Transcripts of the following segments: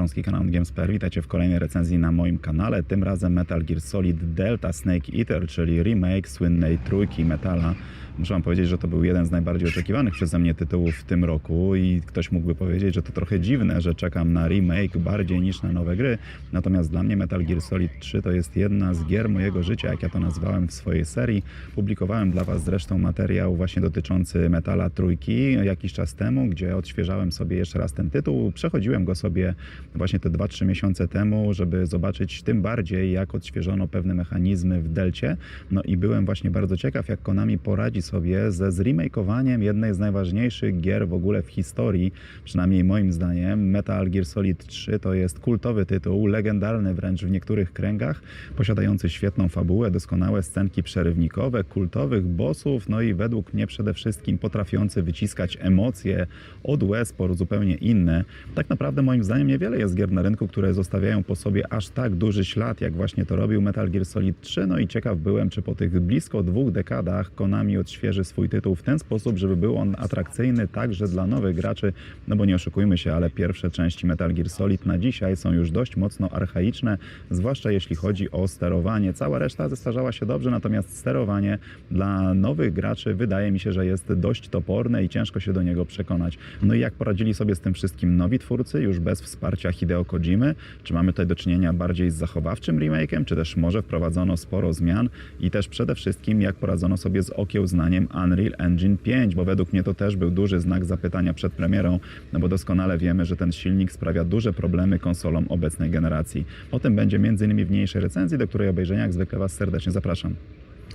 Jaronski, kanał Games.pl. Witajcie w kolejnej recenzji na moim kanale. Tym razem Metal Gear Solid Delta Snake Eater, czyli remake słynnej trójki Metala. Muszę wam powiedzieć, że to był jeden z najbardziej oczekiwanych przeze mnie tytułów w tym roku i ktoś mógłby powiedzieć, że to trochę dziwne, że czekam na remake bardziej niż na nowe gry. Natomiast dla mnie Metal Gear Solid 3 to jest jedna z gier mojego życia, jak ja to nazwałem w swojej serii. Publikowałem dla was zresztą materiał właśnie dotyczący Metala trójki jakiś czas temu, gdzie odświeżałem sobie jeszcze raz ten tytuł. Przechodziłem go sobie właśnie te 2-3 miesiące temu, żeby zobaczyć tym bardziej, jak odświeżono pewne mechanizmy w Delcie. No i byłem właśnie bardzo ciekaw, jak Konami poradzi sobie ze zremakeowaniem jednej z najważniejszych gier w ogóle w historii, przynajmniej moim zdaniem. Metal Gear Solid 3 to jest kultowy tytuł, legendarny wręcz w niektórych kręgach, posiadający świetną fabułę, doskonałe scenki przerywnikowe, kultowych bossów, no i według mnie przede wszystkim potrafiący wyciskać emocje od łez po zupełnie inne. Tak naprawdę moim zdaniem niewiele jest gier na rynku, które zostawiają po sobie aż tak duży ślad, jak właśnie to robił Metal Gear Solid 3. No i ciekaw byłem, czy po tych blisko dwóch dekadach Konami odświeży swój tytuł w ten sposób, żeby był on atrakcyjny także dla nowych graczy. No bo nie oszukujmy się, ale pierwsze części Metal Gear Solid na dzisiaj są już dość mocno archaiczne, zwłaszcza jeśli chodzi o sterowanie. Cała reszta zestarzała się dobrze, natomiast sterowanie dla nowych graczy wydaje mi się, że jest dość toporne i ciężko się do niego przekonać. No i jak poradzili sobie z tym wszystkim nowi twórcy, już bez wsparcia Hideo Kojimy? Czy mamy tutaj do czynienia bardziej z zachowawczym remake'em, czy też może wprowadzono sporo zmian i też przede wszystkim jak poradzono sobie z okiełznaniem Unreal Engine 5, bo według mnie to też był duży znak zapytania przed premierą, no bo doskonale wiemy, że ten silnik sprawia duże problemy konsolom obecnej generacji. O tym będzie m.in. w niniejszej recenzji, do której obejrzenia jak zwykle Was serdecznie zapraszam.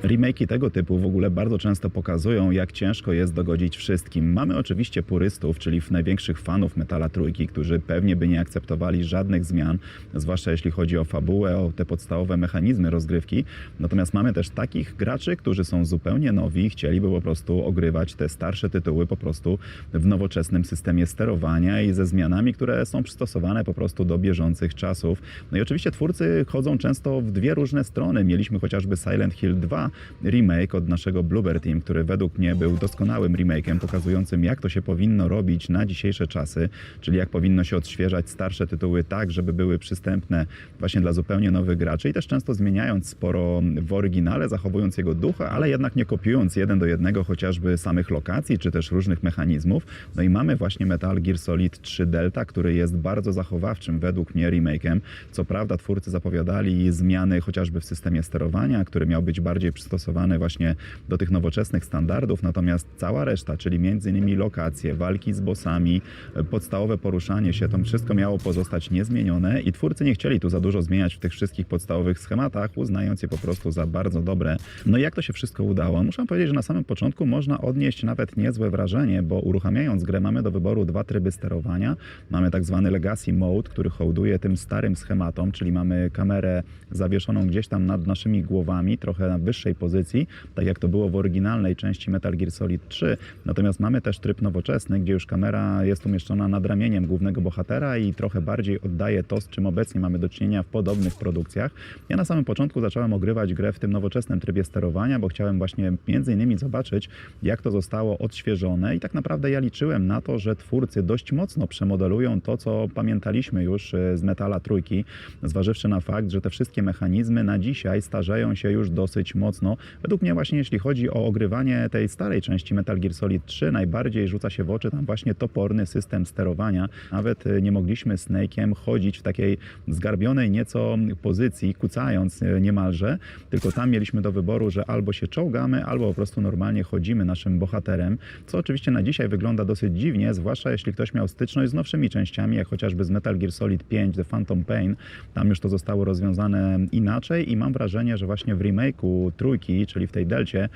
Remake'i tego typu w ogóle bardzo często pokazują, jak ciężko jest dogodzić wszystkim. Mamy oczywiście purystów, czyli największych fanów Metala Trójki, którzy pewnie by nie akceptowali żadnych zmian, zwłaszcza jeśli chodzi o fabułę, o te podstawowe mechanizmy rozgrywki. Natomiast mamy też takich graczy, którzy są zupełnie nowi, chcieliby po prostu ogrywać te starsze tytuły po prostu w nowoczesnym systemie sterowania i ze zmianami, które są przystosowane po prostu do bieżących czasów. No i oczywiście twórcy chodzą często w dwie różne strony. Mieliśmy chociażby Silent Hill 2, remake od naszego Bluebird Team, który według mnie był doskonałym remake'em, pokazującym jak to się powinno robić na dzisiejsze czasy, czyli jak powinno się odświeżać starsze tytuły tak, żeby były przystępne właśnie dla zupełnie nowych graczy i też często zmieniając sporo w oryginale, zachowując jego ducha, ale jednak nie kopiując jeden do jednego chociażby samych lokacji, czy też różnych mechanizmów. No i mamy właśnie Metal Gear Solid 3 Delta, który jest bardzo zachowawczym według mnie remake'em. Co prawda twórcy zapowiadali zmiany chociażby w systemie sterowania, który miał być bardziej przystosowany właśnie do tych nowoczesnych standardów, natomiast cała reszta, czyli między innymi lokacje, walki z bossami, podstawowe poruszanie się, to wszystko miało pozostać niezmienione i twórcy nie chcieli tu za dużo zmieniać w tych wszystkich podstawowych schematach, uznając je po prostu za bardzo dobre. No i jak to się wszystko udało? Muszę powiedzieć, że na samym początku można odnieść nawet niezłe wrażenie, bo uruchamiając grę mamy do wyboru dwa tryby sterowania. Mamy tak zwany Legacy Mode, który hołduje tym starym schematom, czyli mamy kamerę zawieszoną gdzieś tam nad naszymi głowami, trochę na wyższej pozycji, tak jak to było w oryginalnej części Metal Gear Solid 3. Natomiast mamy też tryb nowoczesny, gdzie już kamera jest umieszczona nad ramieniem głównego bohatera i trochę bardziej oddaje to, z czym obecnie mamy do czynienia w podobnych produkcjach. Ja na samym początku zacząłem ogrywać grę w tym nowoczesnym trybie sterowania, bo chciałem właśnie między innymi zobaczyć, jak to zostało odświeżone i tak naprawdę ja liczyłem na to, że twórcy dość mocno przemodelują to, co pamiętaliśmy już e, z Metala Trójki, zważywszy na fakt, że te wszystkie mechanizmy na dzisiaj starzeją się już dosyć mocno. Według mnie właśnie jeśli chodzi o ogrywanie tej starej części Metal Gear Solid 3, najbardziej rzuca się w oczy tam właśnie toporny system sterowania. Nawet e, nie mogliśmy Snake'iem chodzić w takiej zgarbionej nieco pozycji, kucając e, niemalże, tylko tam mieliśmy do wyboru, że albo się czołgamy, albo po prostu normalnie chodzimy naszym bohaterem, co oczywiście na dzisiaj wygląda dosyć dziwnie, zwłaszcza jeśli ktoś miał styczność z nowszymi częściami, jak chociażby z Metal Gear Solid 5, The Phantom Pain. Tam już to zostało rozwiązane inaczej i mam wrażenie, że właśnie w remake'u trójki, czyli w tej delcie,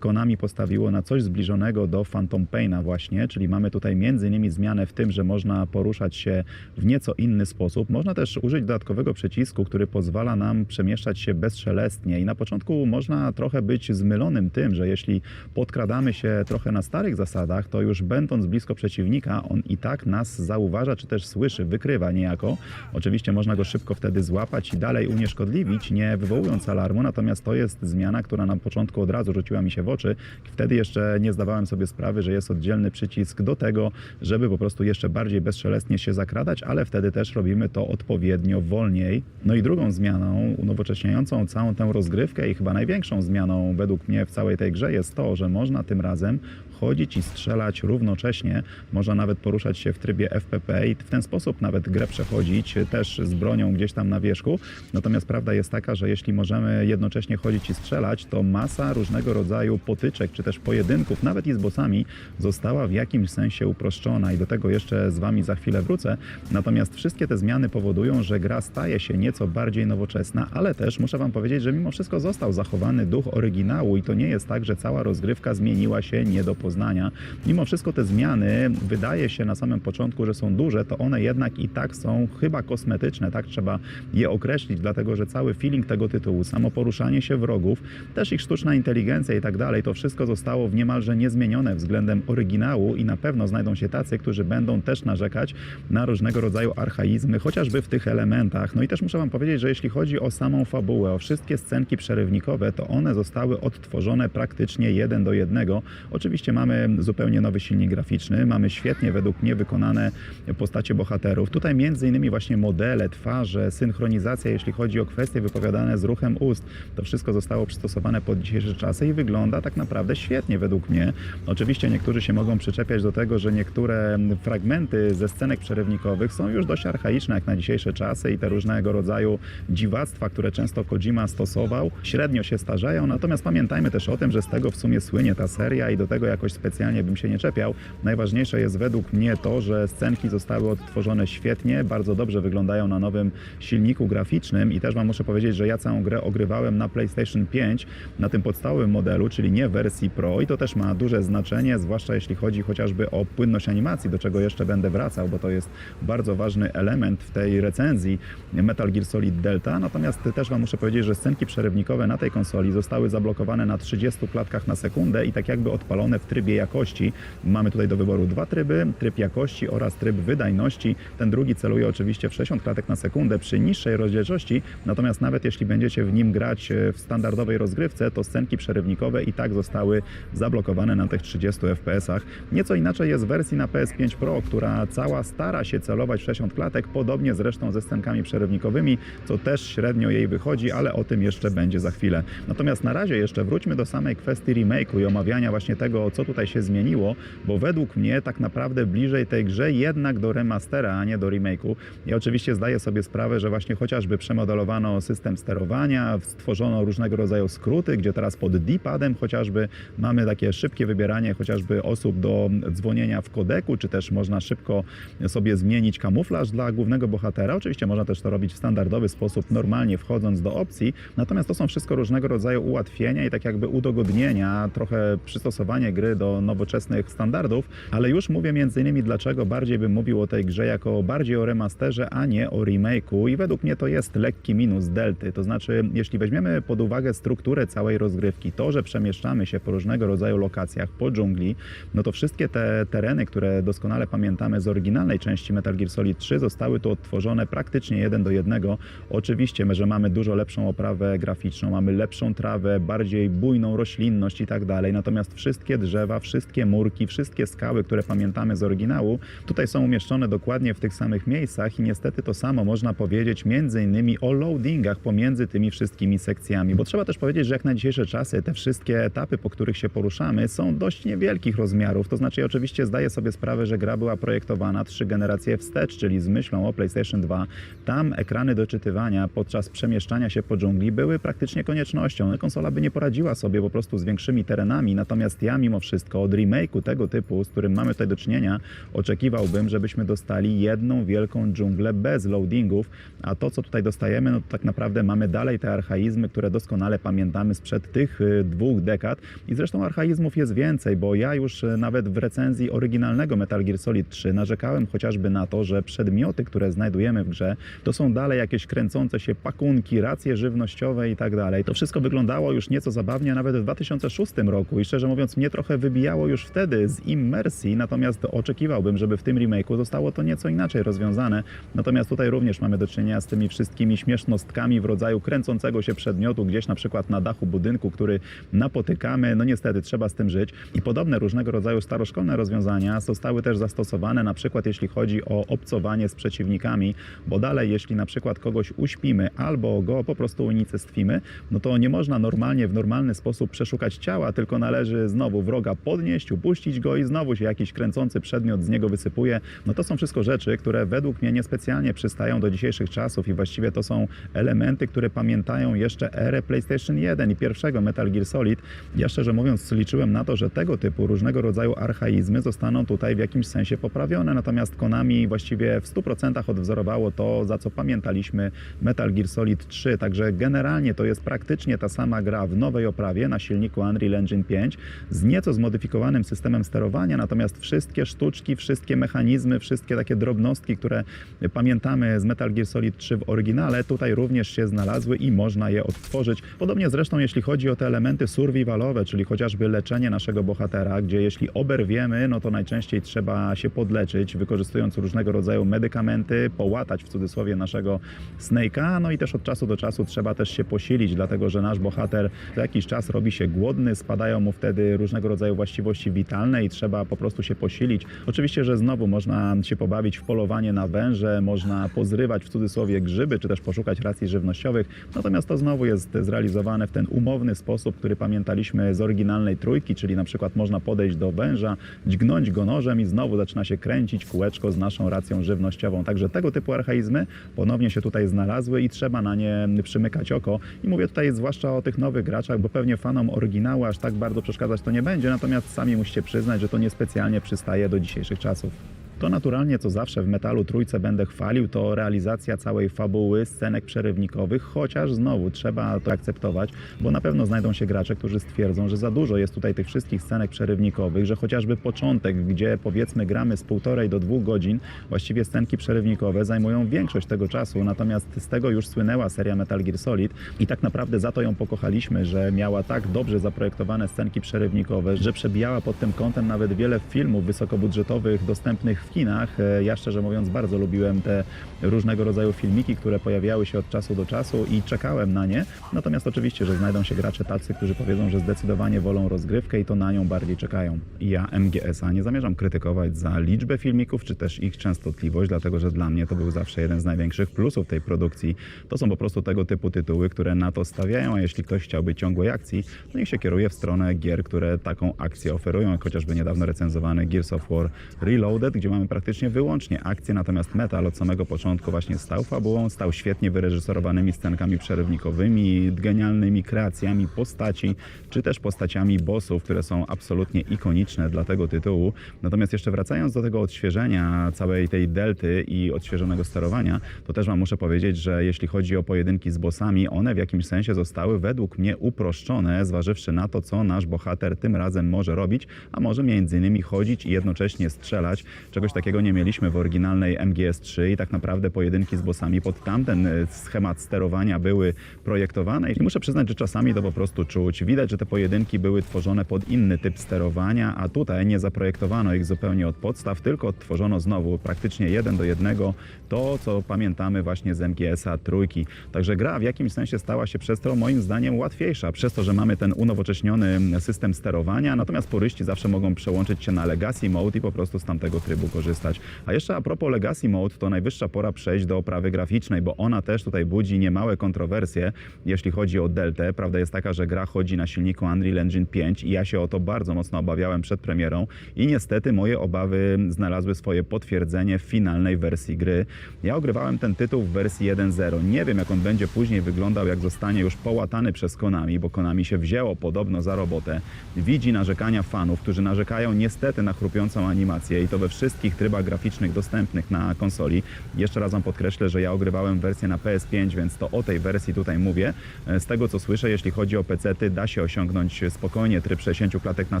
Konami postawiło na coś zbliżonego do Phantom Paina właśnie, czyli mamy tutaj między innymi zmianę w tym, że można poruszać się w nieco inny sposób. Można też użyć dodatkowego przycisku, który pozwala nam przemieszczać się bezszelestnie i na początku można trochę być zmylonym tym, że jeśli podkradamy się trochę na starych zasadach, to już będąc blisko przeciwnika, on i tak nas zauważa, czy też słyszy, wykrywa niejako. Oczywiście można go szybko wtedy złapać i dalej unieszkodliwić, nie wywołując alarmu, natomiast to jest zmiana zmiana, która na początku od razu rzuciła mi się w oczy. Wtedy jeszcze nie zdawałem sobie sprawy, że jest oddzielny przycisk do tego, żeby po prostu jeszcze bardziej bezszelestnie się zakradać, ale wtedy też robimy to odpowiednio wolniej. No i drugą zmianą, unowocześniającą całą tę rozgrywkę i chyba największą zmianą według mnie w całej tej grze jest to, że można tym razem chodzić i strzelać równocześnie. Można nawet poruszać się w trybie FPP i w ten sposób nawet grę przechodzić też z bronią gdzieś tam na wierzchu. Natomiast prawda jest taka, że jeśli możemy jednocześnie chodzić i strzelać, to masa różnego rodzaju potyczek czy też pojedynków, nawet i z bossami, została w jakimś sensie uproszczona i do tego jeszcze z Wami za chwilę wrócę. Natomiast wszystkie te zmiany powodują, że gra staje się nieco bardziej nowoczesna, ale też muszę Wam powiedzieć, że mimo wszystko został zachowany duch oryginału i to nie jest tak, że cała rozgrywka zmieniła się nie do poznania. Mimo wszystko te zmiany wydaje się na samym początku, że są duże, to one jednak i tak są chyba kosmetyczne, tak trzeba je określić, dlatego że cały feeling tego tytułu, samo poruszanie się wrogów, też ich sztuczna inteligencja i tak dalej, to wszystko zostało w niemalże niezmienione względem oryginału i na pewno znajdą się tacy, którzy będą też narzekać na różnego rodzaju archaizmy, chociażby w tych elementach. No i też muszę Wam powiedzieć, że jeśli chodzi o samą fabułę, o wszystkie scenki przerywnikowe, to one zostały odtworzone praktycznie jeden do jednego. Oczywiście mamy zupełnie nowy silnik graficzny, mamy świetnie według mnie wykonane postacie bohaterów. Tutaj między innymi właśnie modele, twarze, synchronizacja, jeśli chodzi o kwestie wypowiadane z ruchem ust, to wszystko zostało przystosowane pod dzisiejsze czasy i wygląda tak naprawdę świetnie według mnie. Oczywiście niektórzy się mogą przyczepiać do tego, że niektóre fragmenty ze scenek przerywnikowych są już dość archaiczne jak na dzisiejsze czasy i te różnego rodzaju dziwactwa, które często Kojima stosował, średnio się starzeją, natomiast pamiętajmy też o tym, że z tego w sumie słynie ta seria i do tego jakoś specjalnie bym się nie czepiał. Najważniejsze jest według mnie to, że scenki zostały odtworzone świetnie, bardzo dobrze wyglądają na nowym silniku graficznym i też Wam muszę powiedzieć, że ja całą grę ogrywałem na PlayStation 5 na tym podstawowym modelu, czyli nie wersji Pro i to też ma duże znaczenie, zwłaszcza jeśli chodzi chociażby o płynność animacji, do czego jeszcze będę wracał, bo to jest bardzo ważny element w tej recenzji Metal Gear Solid Delta. Natomiast też Wam muszę powiedzieć, że scenki przerywnikowe na tej konsoli zostały zablokowane na 30 klatkach na sekundę i tak jakby odpalone w trybie jakości. Mamy tutaj do wyboru dwa tryby, tryb jakości oraz tryb wydajności. Ten drugi celuje oczywiście w 60 klatek na sekundę przy niższej rozdzielczości, natomiast nawet jeśli będziecie w nim grać e, w standardowej rozgrywce, to scenki przerywnikowe i tak zostały zablokowane na tych 30 FPS-ach. Nieco inaczej jest w wersji na PS5 Pro, która cała stara się celować w 60 klatek, podobnie zresztą ze scenkami przerywnikowymi, co też średnio jej wychodzi, ale o tym jeszcze będzie za chwilę. Natomiast na razie jeszcze wróćmy do samej kwestii remake'u i omawiania właśnie tego, co tutaj się zmieniło, bo według mnie tak naprawdę bliżej tej grze jednak do remastera, a nie do remake'u. Ja oczywiście zdaję sobie sprawę, że właśnie chociażby przemodelowano system sterowania, stworzono różnego rodzaju skróty, gdzie teraz pod D-padem chociażby mamy takie szybkie wybieranie chociażby osób do dzwonienia w kodeku, czy też można szybko sobie zmienić kamuflaż dla głównego bohatera. Oczywiście można też to robić w standardowy sposób, normalnie wchodząc do opcji. Natomiast to są wszystko różnego rodzaju ułatwienia i tak jakby udogodnienia, trochę przystosowanie gry do nowoczesnych standardów, ale już mówię innymi dlaczego bardziej bym mówił o tej grze jako bardziej o remasterze, a nie o remake'u i według mnie to jest lekki minus delty. To znaczy, jeśli weźmiemy pod uwagę strukturę całej rozgrywki, to, że przemieszczamy się po różnego rodzaju lokacjach, po dżungli, no to wszystkie te tereny, które doskonale pamiętamy z oryginalnej części Metal Gear Solid 3 zostały tu odtworzone praktycznie jeden do jednego. Oczywiście, że mamy dużo lepszą oprawę graficzną, mamy lepszą trawę, bardziej bujną roślinność i tak dalej. Natomiast wszystkie drzewa, wszystkie murki, wszystkie skały, które pamiętamy z oryginału, tutaj są umieszczone dokładnie w tych samych miejscach i niestety to samo można powiedzieć między innymi o loadingach pomiędzy tymi wszystkimi sekcjami, bo trzeba też powiedzieć, że jak na dzisiejsze czasy te wszystkie etapy, po których się poruszamy, są dość niewielkich rozmiarów. To znaczy, ja oczywiście zdaję sobie sprawę, że gra była projektowana trzy generacje wstecz, czyli z myślą o PlayStation 2. Tam ekrany do czytywania podczas przemieszczania się po dżungli były praktycznie koniecznością. No, Konsola by nie poradziła sobie po prostu z większymi terenami, natomiast ja mimo wszystko od remake'u tego typu, z którym mamy tutaj do czynienia, oczekiwałbym, żebyśmy dostali jedną wielką dżunglę bez loadingów, a to, co tutaj dostajemy, no to tak naprawdę mamy dalej te archaizmy, które doskonale pamiętamy sprzed tych y, dwóch dekad. I zresztą archaizmów jest więcej, bo ja już y, nawet w recenzji oryginalnego Metal Gear Solid 3 narzekałem chociażby na to, że przedmioty, które znajdujemy w grze, to są dalej jakieś kręcące się pakunki, racje żywnościowe i tak dalej. To wszystko wyglądało już nieco zabawnie nawet w 2006 roku. I szczerze mówiąc mnie trochę wybijało już wtedy z immersji, natomiast oczekiwałbym, żeby w tym remake'u zostało to nieco inaczej rozwiązane. Natomiast tutaj również mamy do czynienia z tymi wszystkimi śmiesznostkami w rodzaju kręcącego się przedmiotu gdzieś na przykład na dachu budynku, który napotykamy. No niestety trzeba z tym żyć. I podobne różnego rodzaju staroszkolne rozwiązania zostały też zastosowane, na przykład jeśli chodzi o obcowanie z przeciwnikami, bo dalej, jeśli na przykład kogoś uśpimy albo go po prostu unicestwimy, no to nie można normalnie, w normalny sposób przeszukać ciała, tylko należy znowu wroga podnieść, upuścić go i znowu się jakiś kręcący przedmiot z niego wysypuje. No to są wszystko rzeczy, które według mnie niespecjalnie przystają do dzisiejszych czasów i właściwie to są elementy, które pamiętają jeszcze erę PlayStation 1 i pierwszego Metal Gear Solid. Ja szczerze mówiąc liczyłem na to, że tego typu różnego rodzaju archaizmy zostaną tutaj w jakimś sensie poprawione, natomiast Konami właściwie w 100% odwzorowało to, za co pamiętaliśmy Metal Gear Solid 3, także generalnie to jest praktycznie ta sama gra w nowej oprawie na silniku Unreal Engine 5 z nieco zmodyfikowanym systemem sterowania, natomiast wszystkie sztuczki, wszystkie mechanizmy, wszystkie takie drobnostki, które pamiętamy z Metal Gear Solid 3 w oryginale, tutaj również się znalazły i można je odtworzyć. Podobnie zresztą jeśli chodzi o te elementy survivalowe, czyli chociażby leczenie naszego bohatera, gdzie jeśli oberwiemy, no to najczęściej trzeba się podleczyć, wykorzystując różnego rodzaju medykamenty, połatać w cudzysłowie naszego Snake'a, no i też od czasu do czasu trzeba też się posilić, dlatego że nasz bohater za jakiś czas robi się głodny, spadają mu wtedy różnego rodzaju właściwości witalne i trzeba po prostu się posilić. Oczywiście, że znowu można się pobawić w polowanie na węże, można pozrywać w cudzysłowie grzyby, czy też poszukać racji żywnościowych, natomiast to znowu jest zrealizowane w ten umowny sposób, który pamiętaliśmy z oryginalnej trójki, czyli na przykład można podejść do węża, dźgnąć go nożem i znowu zaczyna się kręcić kółeczko z naszą racją żywnościową. Także tego typu archaizmy ponownie się tutaj znalazły i trzeba na nie przymykać oko. I mówię tutaj zwłaszcza o tych nowych graczach, bo pewnie fanom oryginału aż tak bardzo przeszkadzać to nie będzie, natomiast sami musicie przyznać, że to niespecjalnie przystaje do dzisiejszych czasów. To naturalnie, co zawsze w metalu trójce będę chwalił, to realizacja całej fabuły, scenek przerywnikowych, chociaż znowu trzeba to akceptować, bo na pewno znajdą się gracze, którzy stwierdzą, że za dużo jest tutaj tych wszystkich scenek przerywnikowych, że chociażby początek, gdzie powiedzmy gramy z półtorej do dwóch godzin, właściwie scenki przerywnikowe zajmują większość tego czasu, natomiast z tego już słynęła seria Metal Gear Solid i tak naprawdę za to ją pokochaliśmy, że miała tak dobrze zaprojektowane scenki przerywnikowe, że przebijała pod tym kątem nawet wiele filmów wysokobudżetowych dostępnych w kinach. E, Ja szczerze mówiąc bardzo lubiłem te różnego rodzaju filmiki, które pojawiały się od czasu do czasu i czekałem na nie. Natomiast oczywiście, że znajdą się gracze tacy, którzy powiedzą, że zdecydowanie wolą rozgrywkę i to na nią bardziej czekają. Ja MGS-a nie zamierzam krytykować za liczbę filmików, czy też ich częstotliwość, dlatego że dla mnie to był zawsze jeden z największych plusów tej produkcji. To są po prostu tego typu tytuły, które na to stawiają, a jeśli ktoś chciałby ciągłej akcji, to niech się kieruje w stronę gier, które taką akcję oferują, chociażby niedawno recenzowany Gears of War Reloaded, gdzie mamy praktycznie wyłącznie akcję, natomiast Metal od samego początku właśnie stał fabułą, stał świetnie wyreżyserowanymi scenkami przerywnikowymi, genialnymi kreacjami postaci, czy też postaciami bossów, które są absolutnie ikoniczne dla tego tytułu. Natomiast jeszcze wracając do tego odświeżenia całej tej delty i odświeżonego sterowania, to też wam muszę powiedzieć, że jeśli chodzi o pojedynki z bossami, one w jakimś sensie zostały według mnie uproszczone, zważywszy na to, co nasz bohater tym razem może robić, a może między innymi chodzić i jednocześnie strzelać. Czegoś takiego nie mieliśmy w oryginalnej MGS3 i tak naprawdę pojedynki z bossami pod tamten e, schemat sterowania były projektowane i muszę przyznać, że czasami to po prostu czuć. Widać, że te pojedynki były tworzone pod inny typ sterowania, a tutaj nie zaprojektowano ich zupełnie od podstaw, tylko odtworzono znowu praktycznie jeden do jednego to, co pamiętamy właśnie z MGS-a trójki. Także gra w jakimś sensie stała się przez to moim zdaniem łatwiejsza, przez to, że mamy ten unowocześniony system sterowania, natomiast puryści zawsze mogą przełączyć się na Legacy Mode i po prostu z tamtego trybu korzystać. A jeszcze a propos Legacy Mode, to najwyższa pora przejść do oprawy graficznej, bo ona też tutaj budzi niemałe kontrowersje, jeśli chodzi o Deltę. Prawda jest taka, że gra chodzi na silniku Unreal Engine 5 i ja się o to bardzo mocno obawiałem przed premierą i niestety moje obawy znalazły swoje potwierdzenie w finalnej wersji gry. Ja ogrywałem ten tytuł w wersji 1.0. Nie wiem, jak on będzie później wyglądał, jak zostanie już połatany przez Konami, bo Konami się wzięło podobno za robotę. Widzi narzekania fanów, którzy narzekają niestety na chrupiącą animację i to we wszystkich trybach graficznych dostępnych na konsoli. Jeszcze raz wam podkreślę, że ja ogrywałem wersję na PS5, więc to o tej wersji tutaj mówię. Z tego co słyszę, jeśli chodzi o PC-ty, da się osiągnąć spokojnie tryb 60 klatek na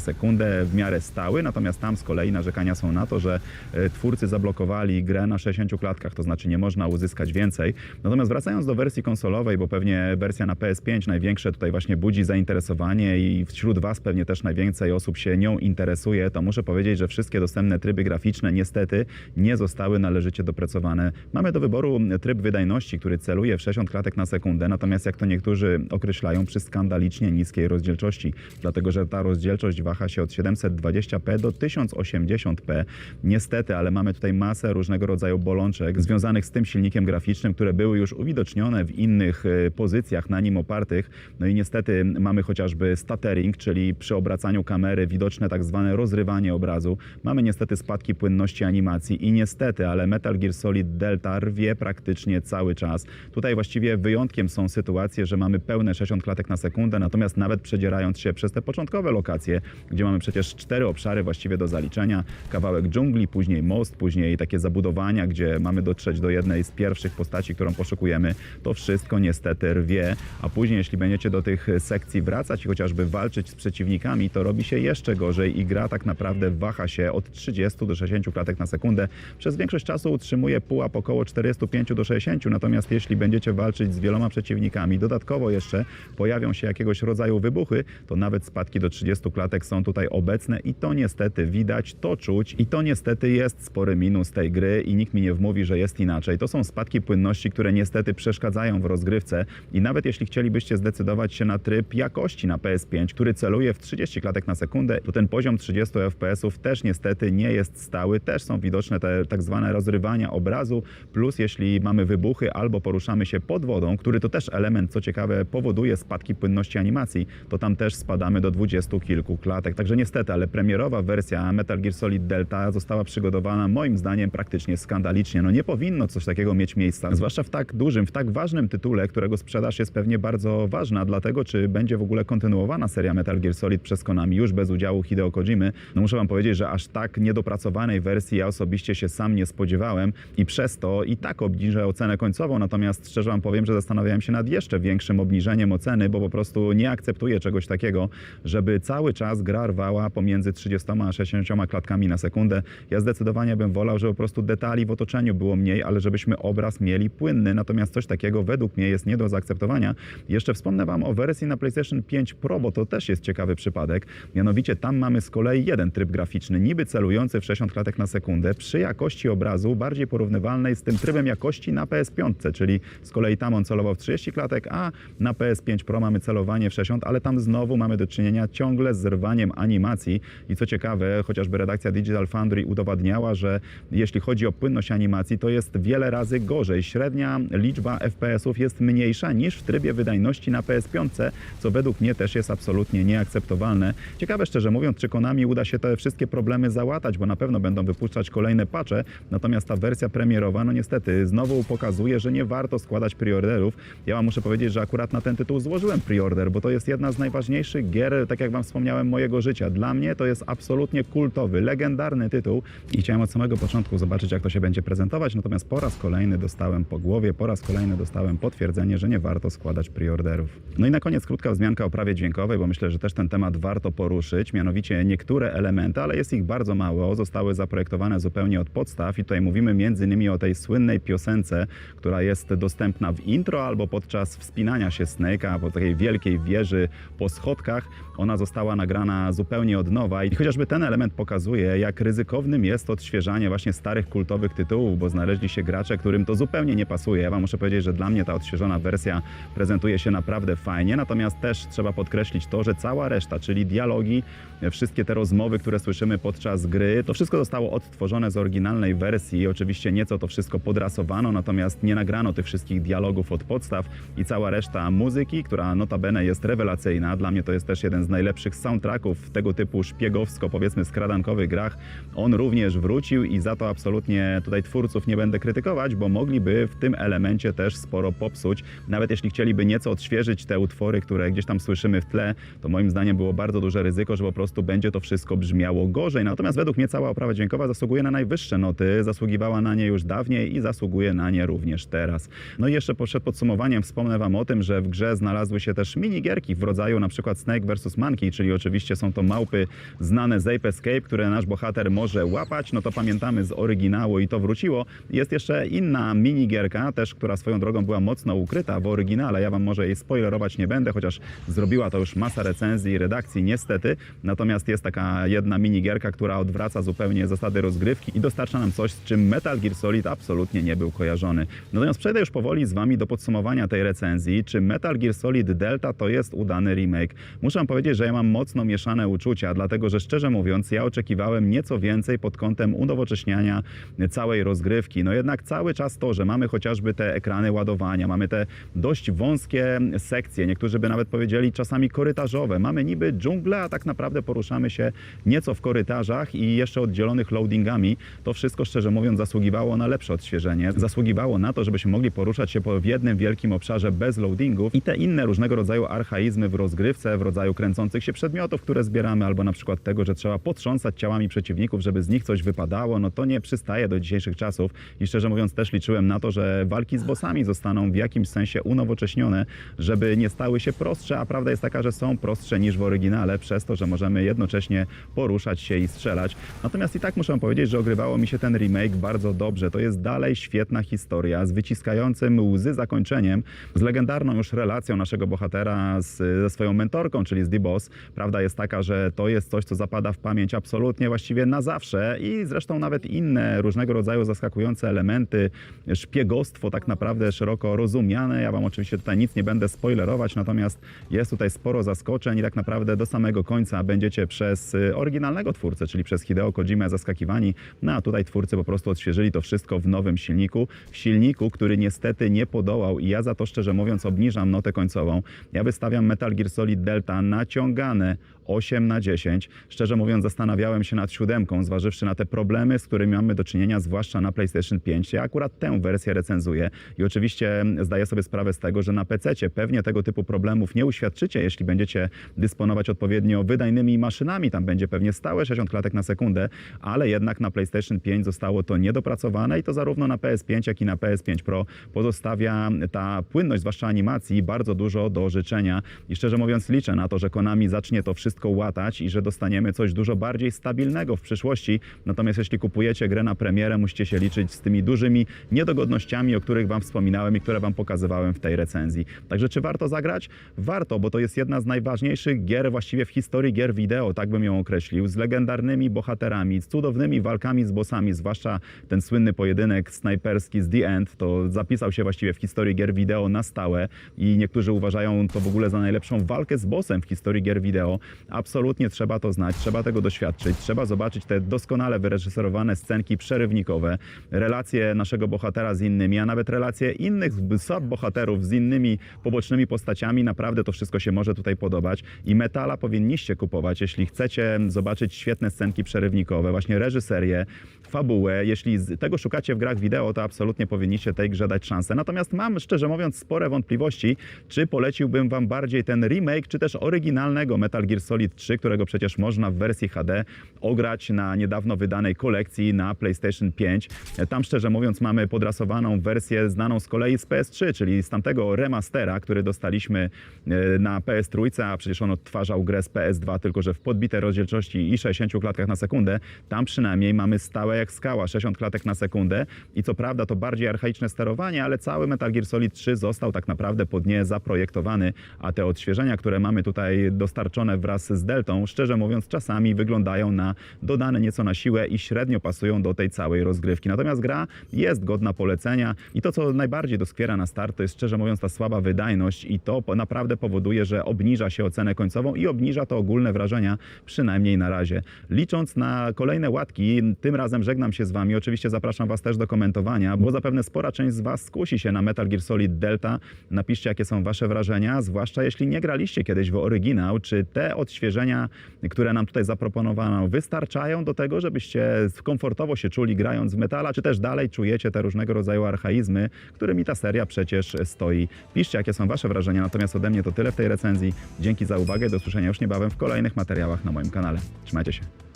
sekundę w miarę stały, natomiast tam z kolei narzekania są na to, że e, twórcy zablokowali grę na 60 klatkach, to znaczy nie można uzyskać więcej. Natomiast wracając do wersji konsolowej, bo pewnie wersja na PS5 największe tutaj właśnie budzi zainteresowanie i wśród Was pewnie też najwięcej osób się nią interesuje, to muszę powiedzieć, że wszystkie dostępne tryby graficzne niestety nie zostały należycie dopracowane. Mamy do wyboru tryb wydajności, który celuje w 60 klatek na sekundę, natomiast jak to niektórzy określają, przy skandalicznie niskiej rozdzielczości, dlatego że ta rozdzielczość waha się od 720p do 1080p. Niestety, ale mamy tutaj masę różnego rodzaju bolączek związanych z tym silnikiem graficznym, które były już uwidocznione w innych e, pozycjach na nim opartych. No i niestety mamy chociażby stuttering, czyli przy obracaniu kamery widoczne tak zwane rozrywanie obrazu. Mamy niestety spadki płynności animacji i niestety, ale Metal Gear Solid Delta rwie praktycznie cały czas. Tutaj właściwie wyjątkiem są sytuacje, że mamy pełne 60 klatek na sekundę, natomiast nawet przedzierając się przez te początkowe lokacje, gdzie mamy przecież cztery obszary właściwie do zaliczenia, kawałek dżungli, później most, później takie zabudowania, gdzie mamy dotrzeć do jednej z pierwszych postaci, którą poszukujemy, to wszystko niestety rwie, a później jeśli będziecie do tych sekcji wracać i chociażby walczyć z przeciwnikami, to robi się jeszcze gorzej i gra tak naprawdę waha się od 30 do 60 klatek na sekundę. Przez większość czasu utrzymuje pułap około 45 do 60, natomiast jeśli będziecie walczyć z wieloma przeciwnikami, dodatkowo jeszcze pojawią się jakiegoś rodzaju wybuchy, to nawet spadki do 30 klatek są tutaj obecne i to niestety widać, to czuć i to niestety jest spory minus tej gry i nikt mi nie wmówi, że jest inaczej. To są spadki płynności, które niestety przeszkadzają w rozgrywce i nawet jeśli chcielibyście zdecydować się na tryb jakości na PS5, który celuje w 30 klatek na sekundę, to ten poziom 30 FPS-ów też niestety nie jest stały, też są widoczne te tak zwane rozrywania obrazu, plus jeśli mamy wybuchy albo poruszamy się pod wodą, który to też element, co ciekawe, powoduje spadki płynności animacji, to tam też spadamy do dwudziestu kilku klatek. Także niestety, ale premierowa wersja Metal Gear Solid Delta została przygotowana moim zdaniem praktycznie skandalicznie. No nie powinno coś takiego mieć miejsca, zwłaszcza w tak dużym, w tak ważnym tytule, którego sprzedaż jest pewnie bardzo ważna, dlatego czy będzie w ogóle kontynuowana seria Metal Gear Solid przez Konami już bez udziału Hideo Kojimy. No muszę wam powiedzieć, że aż tak niedopracowanej wersji ja osobiście się sam nie spodziewałem i przez to i tak obniżę ocenę końcową, natomiast szczerze wam powiem, że zastanawiałem się nad jeszcze większym obniżeniem oceny, bo po prostu nie akceptuję czegoś takiego, żeby cały czas gra rwała pomiędzy 30 a 60 klatkami na sekundę. Ja zdecydowanie bym wolał, żeby po prostu detali w otoczeniu było mniej, ale żebyśmy obraz mieli płynny, natomiast coś takiego według mnie jest nie do zaakceptowania. Jeszcze wspomnę wam o wersji na PlayStation 5 Pro, bo to też jest ciekawy przypadek. Mianowicie tam mamy z kolei jeden tryb graficzny, niby celujący w 60 klatek na sekundę, przy jakości obrazu bardziej porównywalnej z tym trybem jakości na PS5, czyli z kolei tam on celował w 30 klatek, a na PS5 Pro mamy celowanie w 60, ale tam znowu mamy do czynienia ciągle z zerwaniem animacji i co ciekawe, chociażby redakcja Digital Foundry udowadniała, że jeśli chodzi o płynność animacji, to jest wiele razy gorzej. Średnia liczba FPS-ów jest mniejsza niż w trybie wydajności na PS5, co według mnie też jest absolutnie nieakceptowalne. Ciekawe szczerze mówiąc, czy Konami uda się te wszystkie problemy załatać, bo na pewno będą wypuszczać kolejne patche, natomiast ta wersja premierowa, no niestety, znowu pokazuje, że nie warto składać preorderów. Ja wam muszę powiedzieć, że akurat na ten tytuł złożyłem preorder, bo to jest jedna z najważniejszych gier, tak jak wam wspomniałem, mojego życia. Dla mnie to jest absolutnie kultowy, legendarny tytuł i chciałem od samego początku zobaczyć, jak to się będzie prezentować, natomiast po raz kolejny dostałem po głowie, po raz kolejny dostałem potwierdzenie, że nie warto składać preorderów. No i na koniec krótka wzmianka o prawie dźwiękowej, bo myślę, że też ten temat warto poruszyć, mianowicie niektóre elementy, ale jest ich bardzo mało, zostały zaprojektowane zupełnie od podstaw i tutaj mówimy między innymi o tej słynnej piosence, która jest dostępna w intro albo podczas wspinania się Snake'a po takiej wielkiej wieży po schodkach. Ona została nagrana zupełnie od nowa i chociażby ten element pokazuje, jak ryzykownym jest odświeżanie właśnie starych kultowych tytułów, bo znaleźli się gracze, którym to zupełnie nie pasuje. Ja wam muszę powiedzieć, że dla mnie ta odświeżona wersja prezentuje się naprawdę fajnie, natomiast też trzeba podkreślić to, że cała reszta, czyli dialogi, wszystkie te rozmowy, które słyszymy podczas gry, to wszystko zostało odtworzone z oryginalnej wersji. Oczywiście nieco to wszystko podrasowano, natomiast nie nagrano tych wszystkich dialogów od podstaw i cała reszta muzyki, która notabene jest rewelacyjna. Dla mnie to jest też jeden z najlepszych soundtracków w tego typu szpiegowsko, powiedzmy, skradankowych grach. On również wrócił i za to absolutnie tutaj twórców nie będę krytykować, bo mogliby w tym elemencie też sporo popsuć. Nawet jeśli chcieliby nieco odświeżyć te utwory, które gdzieś tam słyszymy w tle, to moim zdaniem było bardzo duże ryzyko, że po prostu będzie to wszystko brzmiało gorzej. Natomiast według mnie cała oprawa dźwiękowa zasługuje na najwyższe noty, zasługiwała na nie już dawniej i zasługuje na nie również teraz. No i jeszcze przed podsumowaniem wspomnę Wam o tym, że w grze znalazły się też minigierki w rodzaju na przykład Snake vs. Monkey, czyli oczywiście są to małpy znane z Ape Escape, które nasz bohater może łapać, no to pamiętamy z oryginału i to wróciło. Jest jeszcze inna minigierka, też która swoją drogą była mocno ukryta w oryginale. Ja Wam może jej spoilerować nie będę, chociaż zrobiła to już masa recenzji i redakcji niestety. Natomiast jest taka jedna minigierka, która odwraca zupełnie zasadnicze zasady rozgrywki i dostarcza nam coś, z czym Metal Gear Solid absolutnie nie był kojarzony. Natomiast przejdę już powoli z Wami do podsumowania tej recenzji, czy Metal Gear Solid Delta to jest udany remake. Muszę powiedzieć, że ja mam mocno mieszane uczucia, dlatego że szczerze mówiąc, ja oczekiwałem nieco więcej pod kątem unowocześniania całej rozgrywki. No jednak cały czas to, że mamy chociażby te ekrany ładowania, mamy te dość wąskie sekcje, niektórzy by nawet powiedzieli czasami korytarzowe. Mamy niby dżunglę, a tak naprawdę poruszamy się nieco w korytarzach i jeszcze oddzielonych loadingami. To wszystko, szczerze mówiąc, zasługiwało na lepsze odświeżenie. Zasługiwało na to, żebyśmy mogli poruszać się po w jednym wielkim obszarze bez loadingów i te inne różnego rodzaju archaizmy w rozgrywce, w rodzaju kręcących się przedmiotów, które zbieramy, albo na przykład tego, że trzeba potrząsać ciałami przeciwników, żeby z nich coś wypadało, no to nie przystaje do dzisiejszych czasów i szczerze mówiąc też liczyłem na to, że walki z bossami zostaną w jakimś sensie unowocześnione, żeby nie stały się prostsze, a prawda jest taka, że są prostsze niż w oryginale, przez to, że możemy jednocześnie poruszać się i strzelać. Natomiast i tak muszę powiedzieć, że ogrywało mi się ten remake bardzo dobrze. To jest dalej świetna historia z wyciskającym łzy zakończeniem, z legendarną już relacją naszego bohatera z, ze swoją mentorką, czyli z D-Boss. Prawda jest taka, że to jest coś, co zapada w pamięć absolutnie właściwie na zawsze i zresztą nawet inne różnego rodzaju zaskakujące elementy, szpiegostwo tak naprawdę szeroko rozumiane. Ja Wam oczywiście tutaj nic nie będę spoilerować, natomiast jest tutaj sporo zaskoczeń i tak naprawdę do samego końca będziecie przez y, oryginalnego twórcę, czyli przez Hideo Kojimę zaskakiwani. No a tutaj twórcy po prostu odświeżyli to wszystko w nowym silniku. W silniku, który niestety nie podołał i ja za to szczerze mówiąc obniżam notę końcową. Ja wystawiam Metal Gear Solid Delta naciągane 8 na 10. Szczerze mówiąc, zastanawiałem się nad siódemką, zważywszy na te problemy, z którymi mamy do czynienia, zwłaszcza na PlayStation 5. Ja akurat tę wersję recenzuję i oczywiście zdaję sobie sprawę z tego, że na PC pewnie tego typu problemów nie uświadczycie, jeśli będziecie dysponować odpowiednio wydajnymi maszynami. Tam będzie pewnie stałe 60 klatek na sekundę, ale jednak na PlayStation 5 zostało to niedopracowane i to zarówno na PS5, jak i na PS5 Pro pozostawia ta płynność, zwłaszcza animacji, bardzo dużo do życzenia. I szczerze mówiąc, liczę na to, że Konami zacznie to wszystko łatać i że dostaniemy coś dużo bardziej stabilnego w przyszłości. Natomiast jeśli kupujecie grę na premierę, musicie się liczyć z tymi dużymi niedogodnościami, o których Wam wspominałem i które Wam pokazywałem w tej recenzji. Także czy warto zagrać? Warto, bo to jest jedna z najważniejszych gier właściwie w historii gier wideo, tak bym ją określił, z legendarnymi bohaterami, z cudownymi walkami z bossami, zwłaszcza ten słynny pojedynek snajperski z The End, to zapisał się właściwie w historii gier wideo na stałe i niektórzy uważają to w ogóle za najlepszą walkę z bossem w historii gier wideo. Absolutnie trzeba to znać, trzeba tego doświadczyć, trzeba zobaczyć te doskonale wyreżyserowane scenki przerywnikowe, relacje naszego bohatera z innymi, a nawet relacje innych sub-bohaterów z innymi pobocznymi postaciami. Naprawdę to wszystko się może tutaj podobać i Metala powinniście kupować, jeśli chcecie zobaczyć świetne scenki przerywnikowe, właśnie reżyserię, fabułę. Jeśli tego szukacie w grach wideo, to absolutnie powinniście tej grze dać szansę. Natomiast mam, szczerze mówiąc, spore wątpliwości, czy poleciłbym Wam bardziej ten remake, czy też oryginalnego Metal Gear Solid 3, którego przecież można w wersji HD ograć na niedawno wydanej kolekcji na PlayStation 5. Tam, szczerze mówiąc, mamy podrasowaną wersję znaną z kolei z PS3, czyli z tamtego remastera, który dostaliśmy e, na PS3, a przecież on odtwarzał grę z PS2, tylko że w podbitej rozdzielczości i 60 klatkach na sekundę. Tam przynajmniej mamy stałe jak skała, 60 klatek na sekundę i co prawda to bardziej archaiczne sterowanie, ale cały Metal Gear Solid 3 został tak naprawdę pod nie zaprojektowany, a te odświeżenia, które mamy tutaj dostarczone wraz z Deltą, szczerze mówiąc, czasami wyglądają na dodane nieco na siłę i średnio pasują do tej całej rozgrywki. Natomiast gra jest godna polecenia i to, co najbardziej doskwiera na start, to jest szczerze mówiąc ta słaba wydajność i to naprawdę powoduje, że obniża się ocenę końcową i obniża to ogólne wrażenia, przynajmniej na razie. Licząc na kolejne łatki, tym razem żegnam się z Wami. Oczywiście zapraszam Was też do komentowania, bo zapewne spora część z Was skusi się na Metal Gear Solid Delta. Napiszcie, jakie są Wasze wrażenia, zwłaszcza jeśli nie graliście kiedyś w oryginał. Czy te odświeżenia, które nam tutaj zaproponowano, wystarczają do tego, żebyście komfortowo się czuli grając w metala, czy też dalej czujecie te różnego rodzaju archaizmy, którymi ta seria przecież stoi. Piszcie, jakie są Wasze wrażenia. Natomiast ode mnie to tyle w tej recenzji. Dzięki za uwagę. Do usłyszenia już niebawem w kolejnych materiałach na moim kanale. Trzymajcie się.